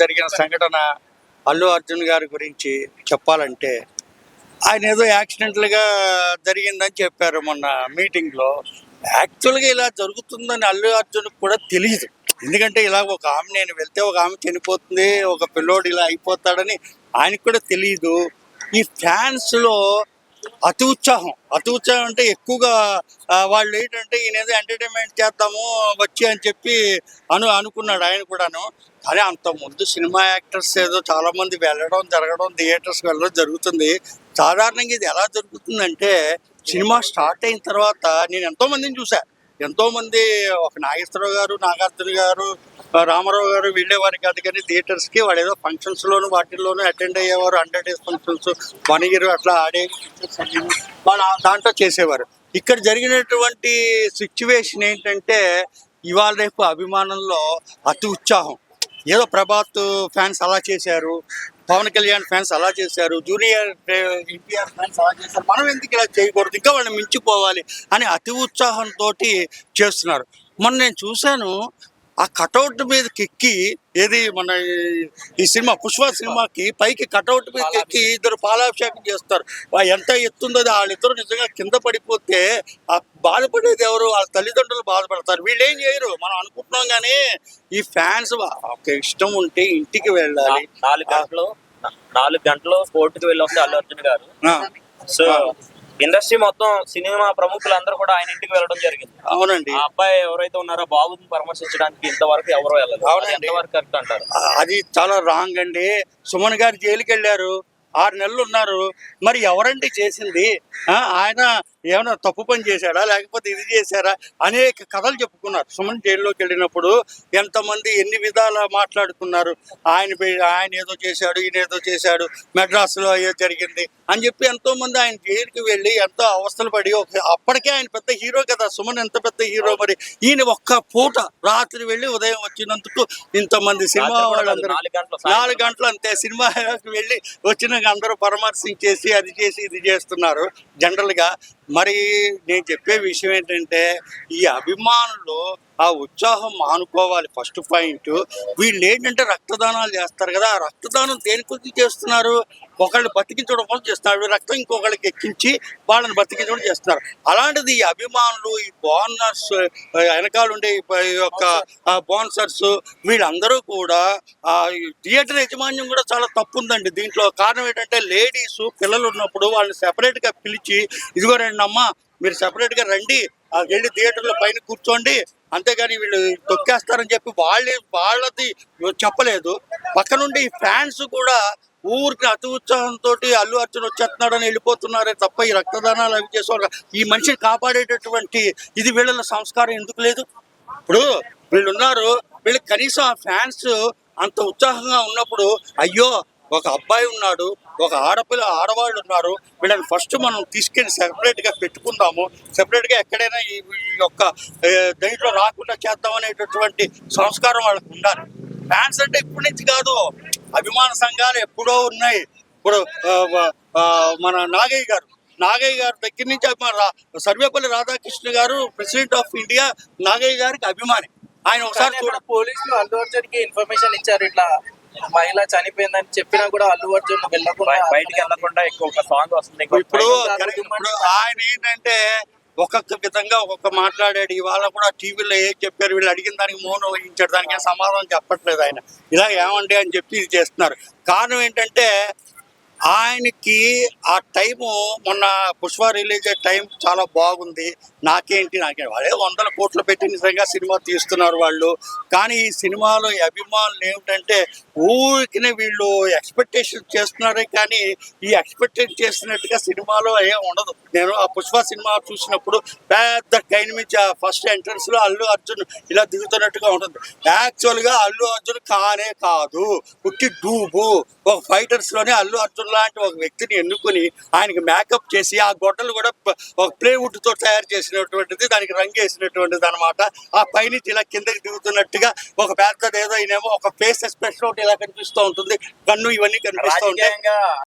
జరిగిన సంఘటన అల్లు అర్జున్ గారి గురించి చెప్పాలంటే ఆయన ఏదో యాక్సిడెంటల్గా జరిగిందని చెప్పారు మొన్న మీటింగ్లో. యాక్చువల్గా ఇలా జరుగుతుందని అల్లు అర్జున్కి కూడా తెలియదు ఎందుకంటే ఇలా ఒక ఆమె నేను వెళ్తే ఒక ఆమె చనిపోతుంది ఒక పిల్లోడు ఇలా అయిపోతాడని ఆయనకు కూడా తెలియదు ఈ ఫ్యాన్స్లో అతి ఉత్సాహం. అతి ఉత్సాహం అంటే ఎక్కువగా వాళ్ళు ఏంటంటే ఈయన ఏదో ఎంటర్టైన్మెంట్ చేద్దాము వచ్చి అని చెప్పి అను అనుకున్నాడు ఆయన కూడాను. కానీ అంత ముందు సినిమా యాక్టర్స్ ఏదో చాలా మంది వెళ్ళడం జరగడం థియేటర్స్ వెళ్ళడం జరుగుతుంది. సాధారణంగా ఇది ఎలా జరుగుతుందంటే సినిమా స్టార్ట్ అయిన తర్వాత నేను ఎంతో మందిని చూసా ఎంతో మంది ఒక నాగేశ్వరరావు గారు నాగార్జున గారు రామారావు గారు వెళ్ళేవారు కాదు కానీ థియేటర్స్కి వాళ్ళు ఏదో ఫంక్షన్స్లోను వాటిల్లోనూ అటెండ్ అయ్యేవారు hundred days functions one year అట్లా ఆడే వాళ్ళు దాంట్లో చేసేవారు. ఇక్కడ జరిగినటువంటి సిచ్యువేషన్ ఏంటంటే ఇవాళ రేపు అభిమానంలో అతి ఉత్సాహం. ఏదో ప్రభాత్ ఫ్యాన్స్ అలా చేశారు. పవన్ కళ్యాణ్ ఫ్యాన్స్ అలా చేశారు జూనియర్ ఎన్టీఆర్ ఫ్యాన్స్ అలా చేశారు. మనం ఎందుకు ఇలా చేయకూడదు? ఇంకా వాళ్ళని మించిపోవాలి అని అతి ఉత్సాహంతో చేస్తున్నారు. మొన్న నేను చూశాను ఆ కటౌట్ మీదకి ఎక్కి ఏది మన ఈ- సినిమా పుష్ప సినిమాకి పైకి కటౌట్ మీదకి ఎక్కి ఇద్దరు పాలాభిషేకం చేస్తారు. ఎంత ఎత్తుందో వాళ్ళిద్దరు నిజంగా కింద పడిపోతే ఆ బాధపడేది ఎవరు? వాళ్ళ తల్లిదండ్రులు బాధపడతారు. వీళ్ళు ఏం చేయరు. మనం అనుకుంటున్నాం కానీ ఈ ఫ్యాన్స్ ఒక ఇష్టం ఉంటే ఇంటికి వెళ్ళాలి. నాలుగు గంటలు గంటలు కోర్టుకు వెళ్ళి వస్తే అల్లు అర్జున్ గారు. సో ఇండస్ట్రీ మొత్తం సినిమా ప్రముఖులందరూ కూడా ఆయన ఇంటికి వెళ్ళడం జరిగింది. అవునండి. ఆ అబ్బాయి ఎవరైతే ఉన్నారో బాబుని పరామర్శించడానికి ఇంతవరకు ఎవరు వెళ్ళదు అవునండి. అది ఎంతవరకు కరెక్ట్ అంటారు? అది చాలా రాంగ్ అండి. సుమన్ గారు జైలుకి వెళ్ళారు ఆరు నెలలు ఉన్నారు. మరి ఎవరండి చేసింది? ఆ, ఆయన ఏమైనా తప్పు పని చేశాడా? లేకపోతే ఇది చేశారా? అనేక కథలు చెప్పుకున్నారు. సుమన్ జైల్లోకి వెళ్ళినప్పుడు ఎంతమంది ఎన్ని విధాల మాట్లాడుకున్నారు? ఆయన ఆయన ఏదో చేశాడు ఈయన ఏదో చేశాడు మెడ్రాస్లో ఏదో జరిగింది అని చెప్పి ఎంతో మంది ఆయన జైలుకి వెళ్ళి ఎంతో అవస్థలు పడి ఒక అప్పటికే ఆయన పెద్ద హీరో కదా. సుమన్ ఎంత పెద్ద హీరో మరి? ఈయన ఒక్క పూట రాత్రి వెళ్ళి ఉదయం వచ్చినందుకు ఇంతమంది సినిమా వాళ్ళందరూ నాలుగు గంటలు అంతే. సినిమాకి వెళ్ళి వచ్చినాక అందరూ పరామర్శించేసి అది చేసి ఇది చేస్తున్నారు. జనరల్గా మరి నేను చెప్పే విషయం ఏంటంటే ఈ అభిమానులు ఆ ఉత్సాహం మానుకోవాలి ఫస్ట్ పాయింట్ వీళ్ళు ఏంటంటే రక్తదానాలు చేస్తారు కదా ఆ రక్తదానం దేని గురించి చేస్తున్నారు? ఒకళ్ళు బతికించడం కోసం చేస్తున్నారు. రక్తం ఇంకొకళ్ళకి ఎక్కించి వాళ్ళని బతికించడం చేస్తున్నారు. అలాంటిది ఈ అభిమానులు ఈ బోనర్స్ వెనకాల ఉండే ఈ యొక్క బోన్సర్స్ వీళ్ళందరూ కూడా ఆ థియేటర్ యాజమాన్యం కూడా చాలా తప్పు ఉందండి. దీంట్లో కారణం ఏంటంటే లేడీస్ పిల్లలు ఉన్నప్పుడు వాళ్ళని సెపరేట్గా గా పిలిచి ఇదిగో రండి అమ్మా మీరు సెపరేట్గా గా రండి ఆ వెళ్ళి థియేటర్లో పైన కూర్చోండి అంతేగాని వీళ్ళు తొక్కేస్తారని చెప్పి వాళ్ళే వాళ్ళది చెప్పలేదు. పక్క నుండి ఫ్యాన్స్ కూడా ఊరికి అతి ఉత్సాహంతో అల్లు అర్జున్ వచ్చేస్తున్నాడని వెళ్ళిపోతున్నారే తప్ప ఈ రక్తదానాలు అవి చేసేవారు ఈ మనిషిని కాపాడేటటువంటి ఇది వీళ్ళ సంస్కారం ఎందుకు లేదు? ఇప్పుడు వీళ్ళు ఉన్నారు వీళ్ళకి కనీసం ఆ ఫ్యాన్స్ అంత ఉత్సాహంగా ఉన్నప్పుడు అయ్యో ఒక అబ్బాయి ఉన్నాడు ఒక ఆడపిల్ల ఆడవాళ్ళు ఉన్నారు. వీళ్ళని ఫస్ట్ మనం తీసుకెళ్ళి సెపరేట్గా పెట్టుకుందాము. సెపరేట్గా ఎక్కడైనా ఈ యొక్క దీంట్లో రాకుండా చేద్దాం అనేటటువంటి సంస్కారం వాళ్ళకి ఉండాలి. ఫ్యాన్స్ అంటే ఇప్పటి నుంచి కాదు అభిమాన సంఘాలు ఎప్పుడో ఉన్నాయి. ఇప్పుడు మన నాగయ్య గారు. నాగయ్య గారి దగ్గర నుంచి సర్వేపల్లి రాధాకృష్ణ గారు ప్రెసిడెంట్ ఆఫ్ ఇండియా నాగయ్య గారికి అభిమాని. ఆయన ఒకసారి పోలీసులు అల్లు అర్జున్కి ఇన్ఫర్మేషన్ ఇచ్చారు ఇట్లా. మహిళ చనిపోయిందని చెప్పినా కూడా అల్లు అర్జున్ వెళ్ళకుండా బయ- బయటికి వెళ్ళకుండా ఎక్కువ సాంగ్ వస్తుంది ఇప్పుడు ఆయన ఏంటంటే ఒక్కొక్క విధంగా ఒక్కొక్క మాట్లాడాడు. ఇవాళ కూడా టీవీలో ఏం చెప్పారు? వీళ్ళు అడిగిన దానికి మౌనం వహించాడు దానికి సమాధానం చెప్పట్లేదు ఆయన. ఇలా ఏమండి అని చెప్పి ఇది చేస్తున్నారు. కారణం ఏంటంటే ఆయనకి ఆ టైము మొన్న పుష్ప రిలీజ్ అయ్యే టైం చాలా బాగుంది. నాకేంటి నాకే అదే వందల కోట్లు పెట్టి నిజంగా సినిమా తీస్తున్నారు వాళ్ళు. కానీ ఈ సినిమాలో అభిమానులు ఏమిటంటే ఊరికినే వీళ్ళు ఎక్స్పెక్టేషన్ చేస్తున్నారే కానీ ఈ ఎక్స్పెక్టేషన్ చేస్తున్నట్టుగా సినిమాలో ఏం ఉండదు. నేను ఆ పుష్ప సినిమా చూసినప్పుడు పెద్ద టైం నుంచి ఆ ఫస్ట్ ఎంట్రన్స్లో అల్లు అర్జున్ ఇలా దిగుతున్నట్టుగా ఉంటుంది. యాక్చువల్గా అల్లు అర్జున్ కానే కాదు. పుట్టి డూబు. ఒక ఫైటర్స్లోనే అల్లు అర్జున్ లాంటి ఒక వ్యక్తిని ఎన్నుకుని ఆయనకి మేకప్ చేసి ఆ గొడ్డలు కూడా ఒక ప్లేవుడ్తో తయారు చేసినటువంటిది దానికి రంగు వేసినటువంటిది అనమాట ఆ పైనుంచి ఇలా కిందకి దిగుతున్నట్టుగా ఒక పెద్దది ఏదో ఈయనేమో ఒక ఫేస్ ఎక్స్ప్రెషన్ ఒకటి ఇలా కనిపిస్తూ ఉంటుంది. కన్ను ఇవన్నీ కనిపిస్తూ ఉంటాయి.